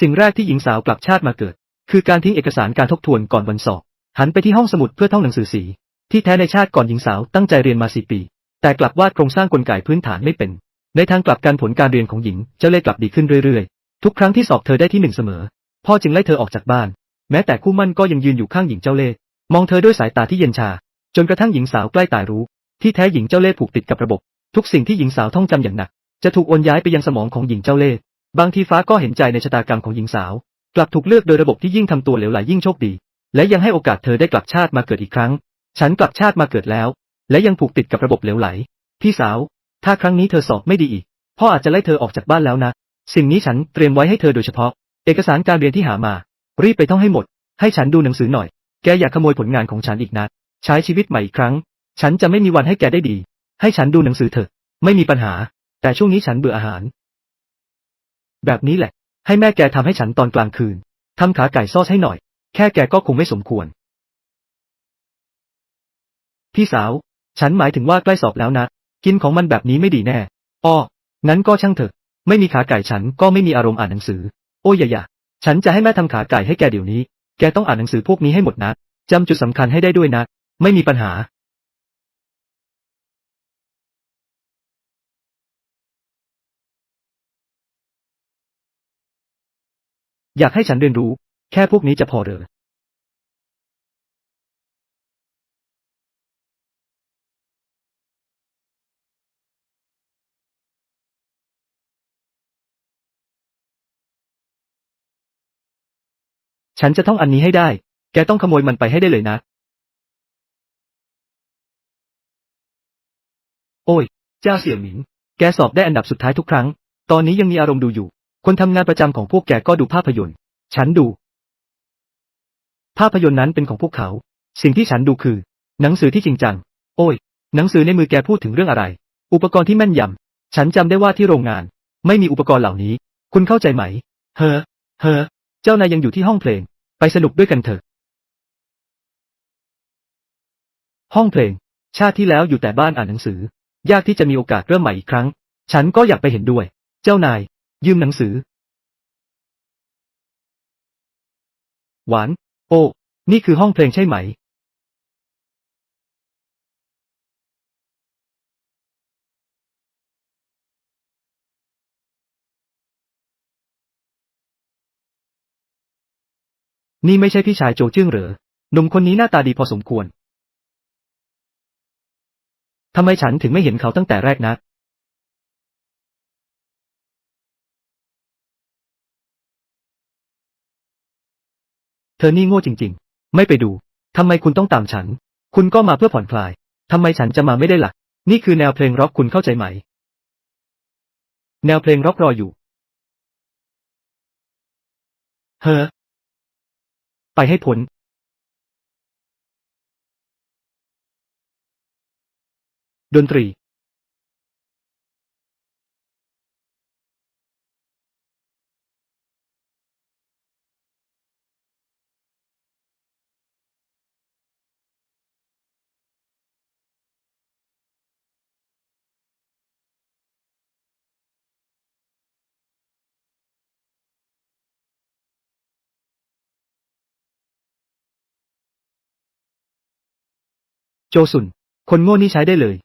สิ่งแรกที่หญิงสาวกลับชาติมาเกิด คือการทิ้งเอกสารการทบทวนก่อนวันสอบ หันไปที่ห้องสมุดเพื่อท่องหนังสือสี ที่แท้ในชาติก่อนหญิงสาวตั้งใจเรียนมาสี่ปี แต่กลับวาดโครงสร้างกลไกพื้นฐานไม่เป็น ในทางกลับการผลการเรียนของหญิงเจ้าเล่กลับดีขึ้นเรื่อยๆ ทุกครั้งที่สอบเธอได้ที่หนึ่งเสมอ พ่อจึงไล่เธอออกจากบ้าน แม้แต่คู่มั่นก็ยังยืนอยู่ข้างหญิงเจ้าเล่ห์มองเธอด้วยสายตาที่เย็นชา จนกระทั่งหญิงสาวใกล้ตายรู้ ที่แท้หญิงเจ้าเล่ห์ผูกติดกับระบบ ทุกสิ่งที่หญิงสาวท่องจำอย่างหนัก จะถูกโอนย้ายไปยังสมองของหญิงเจ้าเล่ห์ บางทีฟ้าก็เห็นใจในชะตากรรมของหญิงสาว กลับถูกเลือกโดยระบบที่ยิ่งทำตัวเหลวไหลยิ่งโชคดี และยังให้โอกาสเธอได้กลับชาติมาเกิดอีกครั้ง ฉันกลับชาติมาเกิดแล้ว และยังผูกติดกับระบบเหลวไหล พี่สาว ถ้าครั้งนี้เธอสอบไม่ดีอีก พ่ออาจจะไล่เธอออกจากบ้านแล้วนะ สิ่งนี้ฉันเตรียมไว้ให้เธอโดยเฉพาะ เอกสารการเรียนที่หามา รีบไปท่องให้หมด ให้ฉันดูหนังสือหน่อย แกอย่าขโมยผลงานของฉันอีกนะ ใช้ชีวิตใหม่อีกครั้ง ฉันจะไม่มีวันให้แกได้ดี ให้ฉันดูหนังสือเถอะ ไม่มีปัญหา แต่ช่วงนี้ฉันเบื่ออาหาร แบบนี้แหละ ให้แม่แกทำให้ฉันตอนกลางคืน ทำขาไก่ซอสให้หน่อย แค่แกก็คงไม่สมควร พี่สาว ฉันหมายถึงว่าใกล้สอบแล้วนะ กินของมันแบบนี้ไม่ดีแน่ อ้อ งั้นก็ช่างเถอะ ไม่มีขาไก่ฉันก็ไม่มีอารมณ์อ่านหนังสือ โอ้ยอย่าอย่าฉันจะให้แม่ทำขาไก่ให้แกเดี๋ยวนี้ แกต้องอ่านหนังสือพวกนี้ให้หมดนะจำจุดสำคัญให้ได้ด้วยนะ ไม่มีปัญหา อยากให้ฉันเรียนรู้ แค่พวกนี้จะพอเหรอฉันจะท่องอันนี้ให้ได้ แกต้องขโมยมันไปให้ได้เลยนะ โอ้ย เจ้าเสี่ยหมิง แกสอบได้อันดับสุดท้ายทุกครั้ง ตอนนี้ยังมีอารมณ์ดูอยู่ คนทำงานประจำของพวกแกก็ดูภาพยนตร์ ฉันดู ภาพยนตร์นั้นเป็นของพวกเขา สิ่งที่ฉันดูคือ หนังสือที่จริงจัง โอ้ย หนังสือในมือแกพูดถึงเรื่องอะไร อุปกรณ์ที่แม่นยำ ฉันจำได้ว่าที่โรงงาน ไม่มีอุปกรณ์เหล่านี้ คุณเข้าใจไหม เฮ้อ เฮ้อ เจ้านายยังอยู่ที่ห้องเพลง ไปสนุกด้วยกันเถอะ ห้องเพลง ชาติที่แล้วอยู่แต่บ้านอ่านหนังสือ ยากที่จะมีโอกาสเริ่มใหม่อีกครั้ง ฉันก็อยากไปเห็นด้วย เจ้านาย ยืมหนังสือ หวาน โอ้ นี่คือห้องเพลงใช่ไหม นี่ไม่ใช่พี่ชายโจจื้งเหรอหนุ่มคนนี้หน้าตาดีพอสมควร ทำไมฉันถึงไม่เห็นเขาตั้งแต่แรกนะ เธอนี่โง่จริง ๆ ไม่ไปดู ทำไมคุณต้องตามฉัน คุณก็มาเพื่อผ่อนคลาย ทำไมฉันจะมาไม่ได้ล่ะนี่คือแนวเพลงร็อกคุณเข้าใจไหม แนวเพลงร็อกรออยู่ เฮ้อ ไปให้พ้นดนตรี โจสุน คนโง่นี่ใช้ได้เลย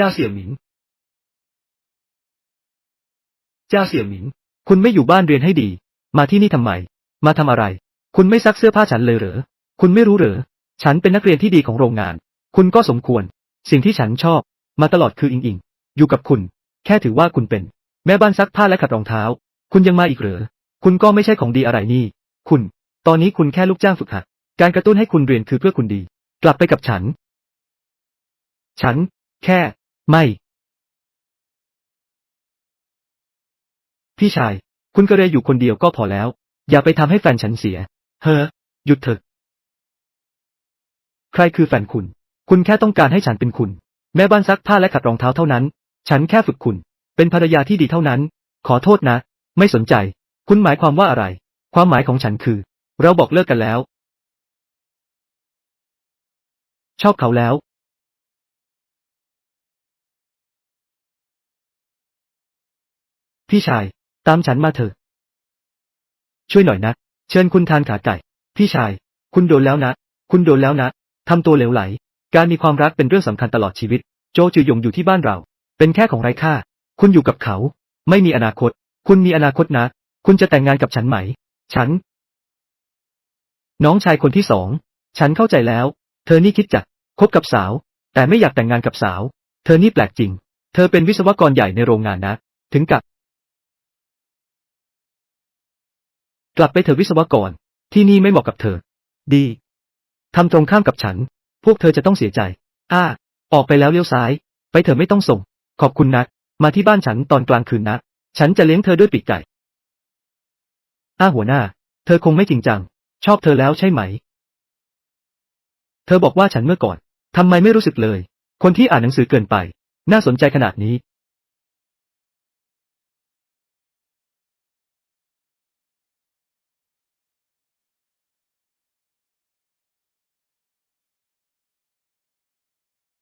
จ้าเสี่ยหมิง เจ้าเสี่ยหมิง คุณไม่อยู่บ้านเรียนให้ดี มาที่นี่ทำไม มาทำอะไร คุณไม่ซักเสื้อผ้าฉันเลยเหรอ คุณไม่รู้เหรอ ฉันเป็นนักเรียนที่ดีของโรงงาน คุณก็สมควร สิ่งที่ฉันชอบ มาตลอดคืออิงอิง อยู่กับคุณ แค่ถือว่าคุณเป็น แม่บ้านซักผ้าและขัดรองเท้า คุณยังมาอีกเหรอ คุณก็ไม่ใช่ของดีอะไรนี่ คุณ ตอนนี้คุณแค่ลูกจ้างฝึกหัด การกระตุ้นให้คุณเรียนคือเพื่อคุณดี กลับไปกับฉัน ฉัน แค่ ไม่ พี่ชาย คุณกระเรยอยู่คนเดียวก็พอแล้ว อย่าไปทำให้แฟนฉันเสีย เฮ้อ หยุดเถอะ ใครคือแฟนคุณ คุณแค่ต้องการให้ฉันเป็นคุณ แม่บ้านซักผ้าและขัดรองเท้าเท่านั้น ฉันแค่ฝึกคุณ เป็นภรรยาที่ดีเท่านั้น ขอโทษนะ ไม่สนใจ คุณหมายความว่าอะไร ความหมายของฉันคือ เราบอกเลิกกันแล้ว ชอบเขาแล้ว พี่ชาย ตามฉันมาเถอะ ช่วยหน่อยนะ เชิญคุณทานขาไก่ พี่ชาย คุณโดนแล้วนะ คุณโดนแล้วนะ ทำตัวเหลวไหล การมีความรักเป็นเรื่องสำคัญตลอดชีวิต โจจือหยงอยู่ที่บ้านเรา เป็นแค่ของไร้ค่า คุณอยู่กับเขา ไม่มีอนาคต คุณมีอนาคตนะ คุณจะแต่งงานกับฉันไหม ฉัน น้องชายคนที่สอง ฉันเข้าใจแล้ว เธอนี่คิดจะคบกับสาว แต่ไม่อยากแต่งงานกับสาว เธอนี่แปลกจริง เธอเป็นวิศวกรใหญ่ในโรงงานนะ ถึงกับ กลับไปเถอะวิศวกร ที่นี่ไม่เหมาะกับเธอ ดีทำตรงข้ามกับฉัน พวกเธอจะต้องเสียใจ อ้า ออกไปแล้วเลี้ยวซ้าย ไปเถอะไม่ต้องส่ง ขอบคุณนะ มาที่บ้านฉันตอนกลางคืนนะ ฉันจะเลี้ยงเธอด้วยปีกไก่ อ้าหัวหน้า เธอคงไม่จริงจัง ชอบเธอแล้วใช่ไหม เธอบอกว่าฉันเมื่อก่อน ทำไมไม่รู้สึกเลย คนที่อ่านหนังสือเกินไป น่าสนใจขนาดนี้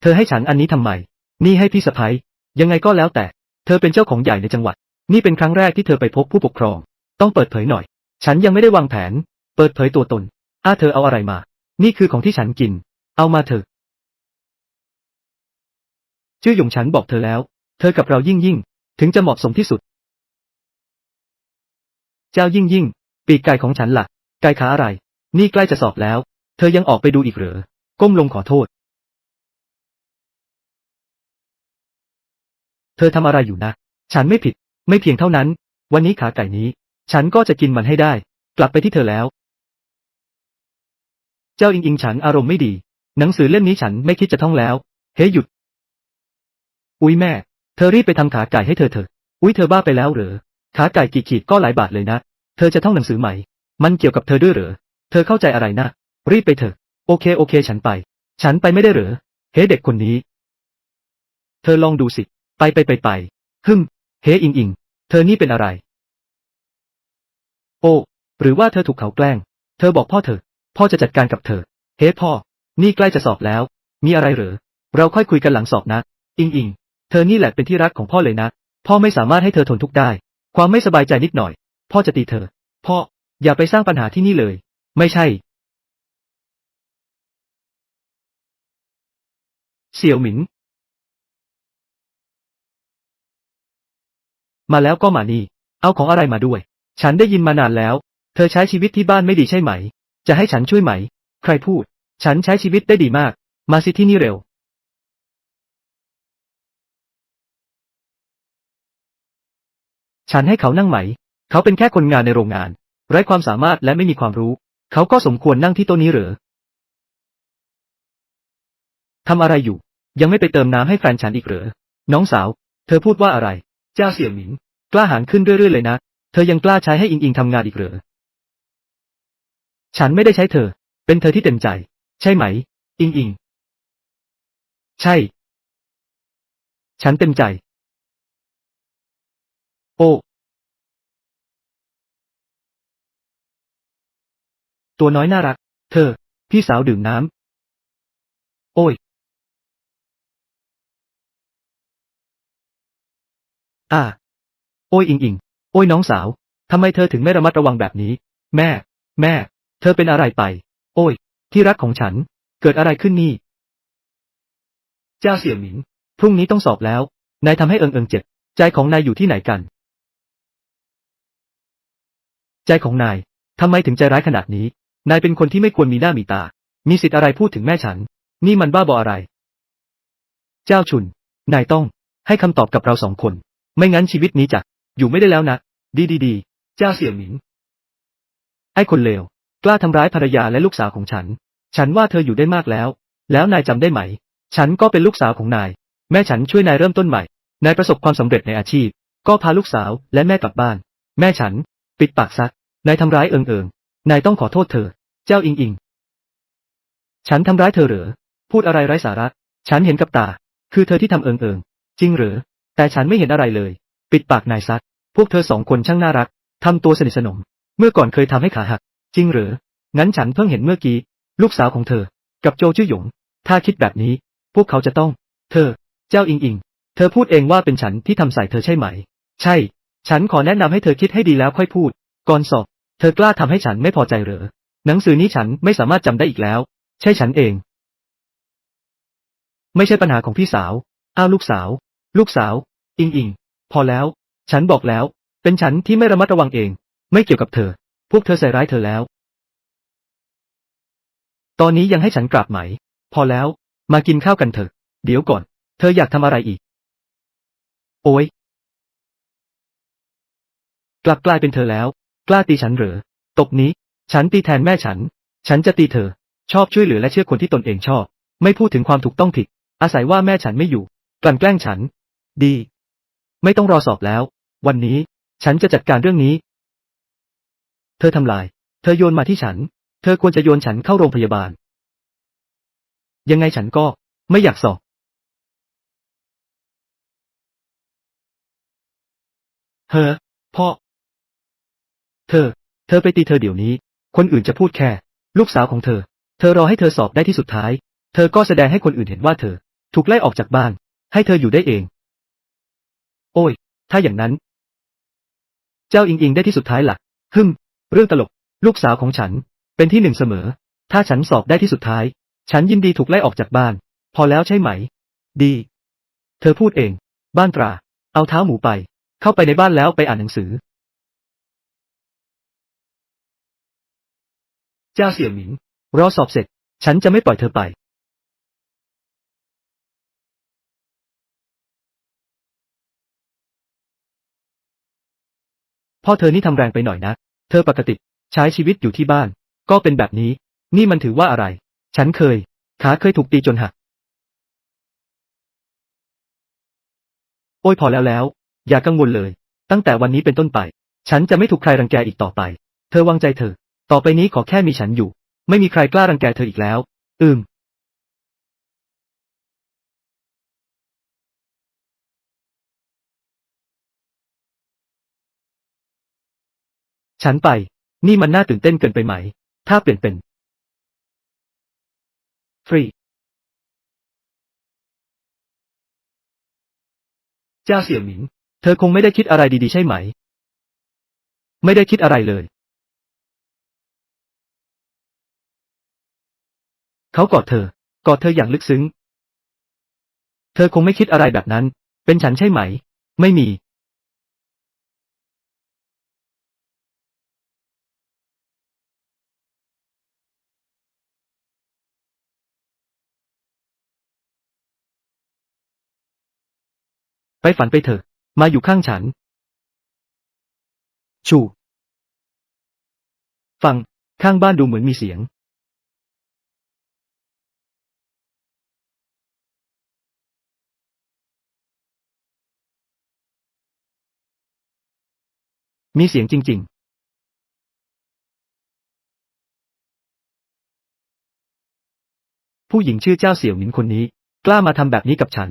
เธอให้ฉันอันนี้ทำไม นี่ให้พี่สะพ้ยยังไงก็แล้วแต่ เธอเป็นเจ้าของใหญ่ในจังหวัด นี่เป็นครั้งแรกที่เธอไปพบผู้ปกครอง ต้องเปิดเผยหน่อย ฉันยังไม่ได้วางแผน เปิดเผยตัวตน อ้าเธอเอาอะไรมา นี่คือของที่ฉันกิน เอามาเถอะ ชื่อหยงฉันบอกเธอแล้ว เธอกับเรายิ่งยิ่ง ถึงจะเหมาะสมที่สุด เจ้ายิ่งยิ่ง ปีกไก่ของฉันละ่ะ ไก่ขาอะไร นี่ใกล้จะสอบแล้ว เธอยังออกไปดูอีกเหรอ ก้มลงขอโทษ เธอทำอะไรอยู่นะ ฉันไม่ผิด ไม่เพียงเท่านั้น วันนี้ขาไก่นี้ ฉันก็จะกินมันให้ได้ กลับไปที่เธอแล้ว เจ้าอิงอิงฉันอารมณ์ไม่ดี หนังสือเล่มนี้ฉันไม่คิดจะท่องแล้ว เฮ้ยหยุด อุ๊ยแม่ เธอรีบไปทำขาไก่ให้เธอเถอะ อุ๊ยเธอบ้าไปแล้วเหรอ ขาไก่กี่ขีดก็หลายบาทเลยนะ เธอจะท่องหนังสือใหม่ มันเกี่ยวกับเธอด้วยเหรอ เธอเข้าใจอะไรนะ รีบไปเถอะ โอเคโอเค ฉันไป ฉันไปไม่ได้เหรอ เฮ้เด็กคนนี้ เธอลองดูสิ ไปไปไปไปฮึมเฮ้อิงอิง เธอนี่เป็นอะไร โอ้ หรือว่าเธอถูกเขาแกล้ง เธอบอกพ่อเธอ พ่อจะจัดการกับเธอ เฮ้พ่อ นี่ใกล้จะสอบแล้ว มีอะไรหรือ เราค่อยคุยกันหลังสอบนะ อิงอิง เธอนี่แหละเป็นที่รักของพ่อเลยนะ พ่อไม่สามารถให้เธอทนทุกข์ได้ ความไม่สบายใจนิดหน่อย พ่อจะตีเธอ พ่อ อย่าไปสร้างปัญหาที่นี่เลย ไม่ใช่ เสี่ยวหมิง มาแล้วก็มานี่ เอาของอะไรมาด้วย ฉันได้ยินมานานแล้ว เธอใช้ชีวิตที่บ้านไม่ดีใช่ไหม จะให้ฉันช่วยไหม ใครพูด ฉันใช้ชีวิตได้ดีมาก มาสิที่นี่เร็ว ฉันให้เขานั่งไหม เขาเป็นแค่คนงานในโรงงาน ไร้ความสามารถและไม่มีความรู้ เขาก็สมควรนั่งที่โต๊ะนี้เหรอทำอะไรอยู่ ยังไม่ไปเติมน้ำให้แฟนฉันอีกเหรอ น้องสาว เธอพูดว่าอะไร เจ้าเสี่ยวหมิง กล้าหาญขึ้นเรื่อยๆเลยนะ เธอยังกล้าใช้ให้อิงอิงทำงานอีกเหรอ ฉันไม่ได้ใช้เธอ เป็นเธอที่เต็มใจ ใช่ไหม อิงอิง ใช่ ฉันเต็มใจ โอ้ ตัวน้อยน่ารัก เธอ พี่สาวดื่มน้ำ โอ้ย อ่า โอ้ยอิงอิง โอ้ยน้องสาว ทำไมเธอถึงไม่ระมัดระวังแบบนี้ แม่ แม่ เธอเป็นอะไรไป โอ้ย ที่รักของฉัน เกิดอะไรขึ้นนี่ เจ้าเสี่ยหมิง พรุ่งนี้ต้องสอบแล้ว นายทำให้เอิงเอิงเจ็บ ใจของนายอยู่ที่ไหนกัน ใจของนาย ทำไมถึงใจร้ายขนาดนี้ นายเป็นคนที่ไม่ควรมีหน้ามีตา มีสิทธิ์อะไรพูดถึงแม่ฉัน นี่มันบ้าบออะไร เจ้าชุน นายต้องให้คำตอบกับเราสองคน ไม่งั้นชีวิตนี้จะอยู่ไม่ได้แล้วนะ ดีดีดีเจ้าเสี่ยหมิง ไอ้คนเลว กล้าทำร้ายภรรยาและลูกสาวของฉัน ฉันว่าเธออยู่ได้มากแล้ว แล้วนายจำได้ไหม ฉันก็เป็นลูกสาวของนาย แม่ฉันช่วยนายเริ่มต้นใหม่ นายประสบความสำเร็จในอาชีพ ก็พาลูกสาวและแม่กลับบ้าน แม่ฉัน ปิดปากซัก นายทำร้ายเอิงเอิง นายต้องขอโทษเธอ เจ้าอิงอิง ฉันทำร้ายเธอเหรอ พูดอะไรไร้สาระ ฉันเห็นกับตา คือเธอที่ทำเอิงเอิง จริงเหรอ แต่ฉันไม่เห็นอะไรเลย ปิดปากนายซัก พวกเธอสองคนช่างน่ารัก ทำตัวสนิทสนม เมื่อก่อนเคยทำให้ขาหัก จริงหรือ งั้นฉันเพิ่งเห็นเมื่อกี้ ลูกสาวของเธอ กับโจชื่อหยง ถ้าคิดแบบนี้ พวกเขาจะต้อง เธอ เจ้าอิงอิง เธอพูดเองว่าเป็นฉันที่ทำใส่เธอใช่ไหม ใช่ ฉันขอแนะนำให้เธอคิดให้ดีแล้วค่อยพูด ก่อนสอบ เธอกล้าทำให้ฉันไม่พอใจเหรอ หนังสือนี้ฉันไม่สามารถจำได้อีกแล้ว ใช่ฉันเอง ไม่ใช่ปัญหาของพี่สาว อ้าวลูกสาว ลูกสาว อิงอิง พอแล้ว ฉันบอกแล้ว เป็นฉันที่ไม่ระมัดระวังเอง ไม่เกี่ยวกับเธอ พวกเธอใส่ร้ายเธอแล้ว ตอนนี้ยังให้ฉันกราบไหม พอแล้ว มากินข้าวกันเถอะ เดี๋ยวก่อน เธออยากทำอะไรอีก โอ้ยกลับกลายเป็นเธอแล้ว กล้าตีฉันเหรอ ตบนี้ ฉันตีแทนแม่ฉัน ฉันจะตีเธอ ชอบช่วยเหลือและเชื่อคนที่ตนเองชอบ ไม่พูดถึงความถูกต้องผิด อาศัยว่าแม่ฉันไม่อยู่ กลั่นแกล้งฉัน ดี ไม่ต้องรอสอบแล้ว วันนี้ ฉันจะจัดการเรื่องนี้ เธอทำลาย เธอโยนมาที่ฉัน เธอควรจะโยนฉันเข้าโรงพยาบาล ยังไงฉันก็ ไม่อยากสอบเฮ้อพ่อ เธอ เธอไปตีเธอเดี๋ยวนี้ คนอื่นจะพูดแค่ ลูกสาวของเธอ เธอรอให้เธอสอบได้ที่สุดท้าย เธอก็แสดงให้คนอื่นเห็นว่าเธอ ถูกไล่ออกจากบ้าน ให้เธออยู่ได้เอง โอ้ย ถ้าอย่างนั้น เจ้าอิงอิงได้ที่สุดท้ายหลักฮึมเรื่องตลก ลูกสาวของฉัน เป็นที่หนึ่งเสมอ ถ้าฉันสอบได้ที่สุดท้าย ฉันยินดีถูกไล่ออกจากบ้าน พอแล้วใช่ไหม ดี เธอพูดเอง บ้านตรา เอาเท้าหมูไป เข้าไปในบ้านแล้วไปอ่านหนังสือ เจ้าเสี่ยหมิง รอสอบเสร็จ ฉันจะไม่ปล่อยเธอไป พ่อเธอนี่ทำแรงไปหน่อยนะ เธอปกติ ใช้ชีวิตอยู่ที่บ้าน ก็เป็นแบบนี้ นี่มันถือว่าอะไร ฉันเคย ขาเคยถูกตีจนหัก โอ้ยพอแล้วแล้ว อย่ากังวลเลย ตั้งแต่วันนี้เป็นต้นไป ฉันจะไม่ถูกใครรังแกอีกต่อไป เธอวางใจเถอะ ต่อไปนี้ขอแค่มีฉันอยู่ ไม่มีใครกล้ารังแกเธออีกแล้ว อืม ฉันไป นี่มันน่าตื่นเต้นเกินไปไหม ถ้าเปลี่ยนเป็น ฟรี เจ้าเสี่ยหมิง เธอคงไม่ได้คิดอะไรดีๆใช่ไหม ไม่ได้คิดอะไรเลย เขากอดเธอ กอดเธออย่างลึกซึ้ง เธอคงไม่คิดอะไรแบบนั้น เป็นฉันใช่ไหม ไม่มี ไปฝันไปเถอะ มาอยู่ข้างฉัน ชู ฟัง ข้างบ้านดูเหมือนมีเสียง มีเสียงจริง ๆผู้หญิงชื่อเจ้าเสี่ยวหมินคนนี้ กล้ามาทำแบบนี้กับฉัน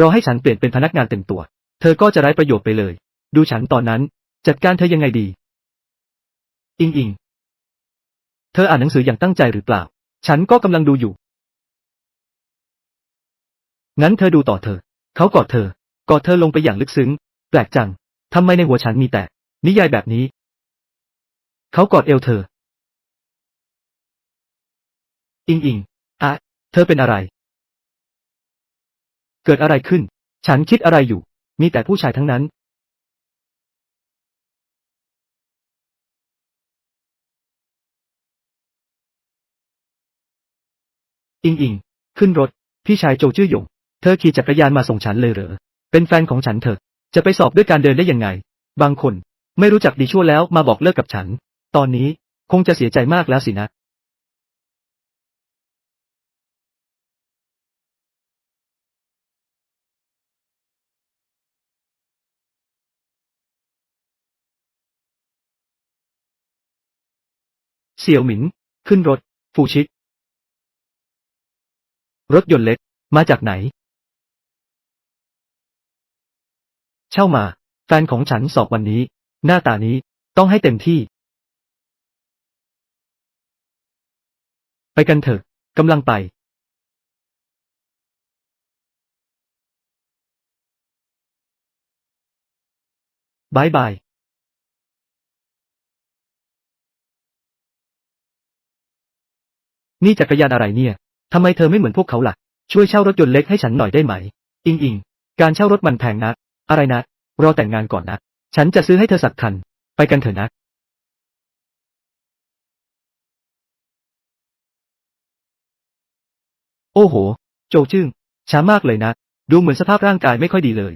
รอให้ฉันเปลี่ยนเป็นพนักงานเต็มตัว เธอก็จะไร้ประโยชน์ไปเลย ดูฉันตอนนั้น จัดการเธอยังไงดี อิงอิง เธออ่านหนังสืออย่างตั้งใจหรือเปล่า ฉันก็กำลังดูอยู่ งั้นเธอดูต่อเธอ เขากอดเธอ กอดเธอลงไปอย่างลึกซึ้ง แปลกจัง ทำไมในหัวฉันมีแต่ นิยายแบบนี้ เขากอดเอวเธอ อิงอิง อะ เธอเป็นอะไร เกิดอะไรขึ้น ฉันคิดอะไรอยู่ มีแต่ผู้ชายทั้งนั้น อิงอิง ขึ้นรถ พี่ชายโจชื่อหยง เธอขี่จักรยานมาส่งฉันเลยเหรอ เป็นแฟนของฉันเถอะ จะไปสอบด้วยการเดินได้ยังไง บางคน ไม่รู้จักดีชั่วแล้วมาบอกเลิกกับฉัน ตอนนี้คงจะเสียใจมากแล้วสินะ เสี่ยวหมินขึ้นรถ ฟูชิรถยนต์เล็ก มาจากไหน เช่ามา แฟนของฉันสอบวันนี้ หน้าตานี้ต้องให้เต็มที่ ไปกันเถอะกำลังไป บายบาย นี่จักรยานอะไรเนี่ย ทำไมเธอไม่เหมือนพวกเขาล่ะ ช่วยเช่ารถยนต์เล็กให้ฉันหน่อยได้ไหม อิงอิง การเช่ารถมันแพงนะ อะไรนะ รอแต่งงานก่อนนะ ฉันจะซื้อให้เธอสักคัน ไปกันเถอะนะโอ้โห โจจึ้ง ช้ามากเลยนะ ดูเหมือนสภาพร่างกายไม่ค่อยดีเลย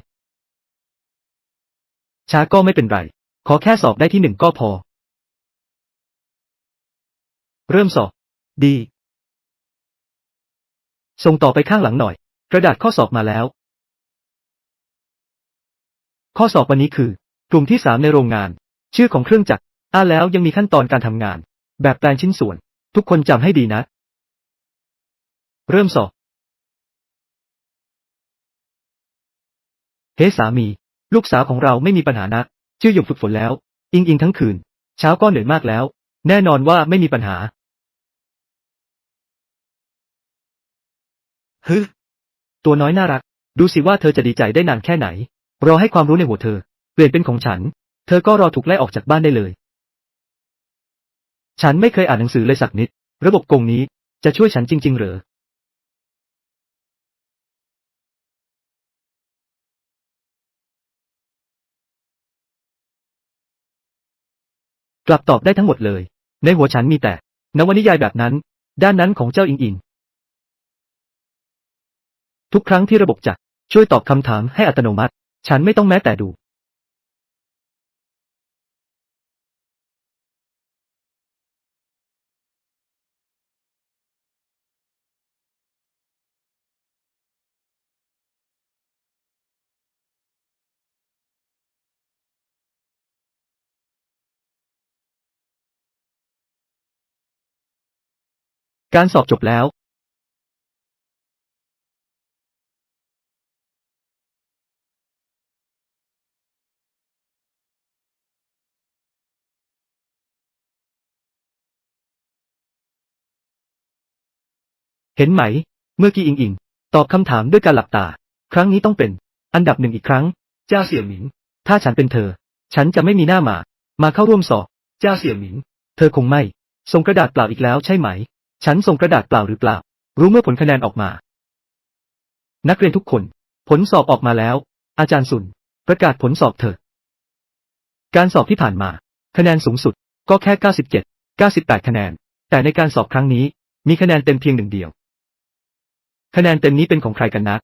ช้าก็ไม่เป็นไร ขอแค่สอบได้ที่หนึ่งก็พอ เริ่มสอบ ดี ส่งต่อไปข้างหลังหน่อย กระดาษข้อสอบมาแล้ว ข้อสอบวันนี้คือ กลุ่มที่สามในโรงงาน ชื่อของเครื่องจักรอ่าแล้วยังมีขั้นตอนการทำงาน แบบแปลนชิ้นส่วน ทุกคนจำให้ดีนะ เริ่มสอบ เฮ้สามี ลูกสาวของเราไม่มีปัญหานะชื่อหยกฝึกฝนแล้ว อิงอิงทั้งคืน เช้าก็เหนื่อยมากแล้ว แน่นอนว่าไม่มีปัญหา ฮึตัวน้อยน่ารัก ดูสิว่าเธอจะดีใจได้นานแค่ไหน รอให้ความรู้ในหัวเธอ เปลี่ยนเป็นของฉัน เธอก็รอถูกไล่ออกจากบ้านได้เลย ฉันไม่เคยอ่านหนังสือเลยสักนิด ระบบกงนี้จะช่วยฉันจริง ๆ เหรอ กลับตอบได้ทั้งหมดเลย ในหัวฉันมีแต่ นวนิยายแบบนั้น ด้านนั้นของเจ้าอิงอิง ทุกครั้งที่ระบบจะช่วยตอบคำถามให้อัตโนมัติ ฉันไม่ต้องแม้แต่ดู การสอบจบแล้ว เห็นไหม เมื่อกี้อิงอิง ตอบคำถามด้วยการหลับตา ครั้งนี้ต้องเป็น อันดับหนึ่งอีกครั้ง เจ้าเสี่ยหมิง ถ้าฉันเป็นเธอ ฉันจะไม่มีหน้ามา มาเข้าร่วมสอบ เจ้าเสี่ยหมิง เธอคงไม่ ส่งกระดาษเปล่าอีกแล้วใช่ไหม ฉันส่งกระดาษเปล่าหรือเปล่า รู้เมื่อผลคะแนนออกมา นักเรียนทุกคน ผลสอบออกมาแล้ว อาจารย์สุน ประกาศผลสอบเถอะ การสอบที่ผ่านมา คะแนนสูงสุด ก็แค่ 97 98 คะแนน แต่ในการสอบครั้งนี้ มีคะแนนเต็มเพียงหนึ่งเดียว คะแนนเต็มนี้เป็นของใครกันนะ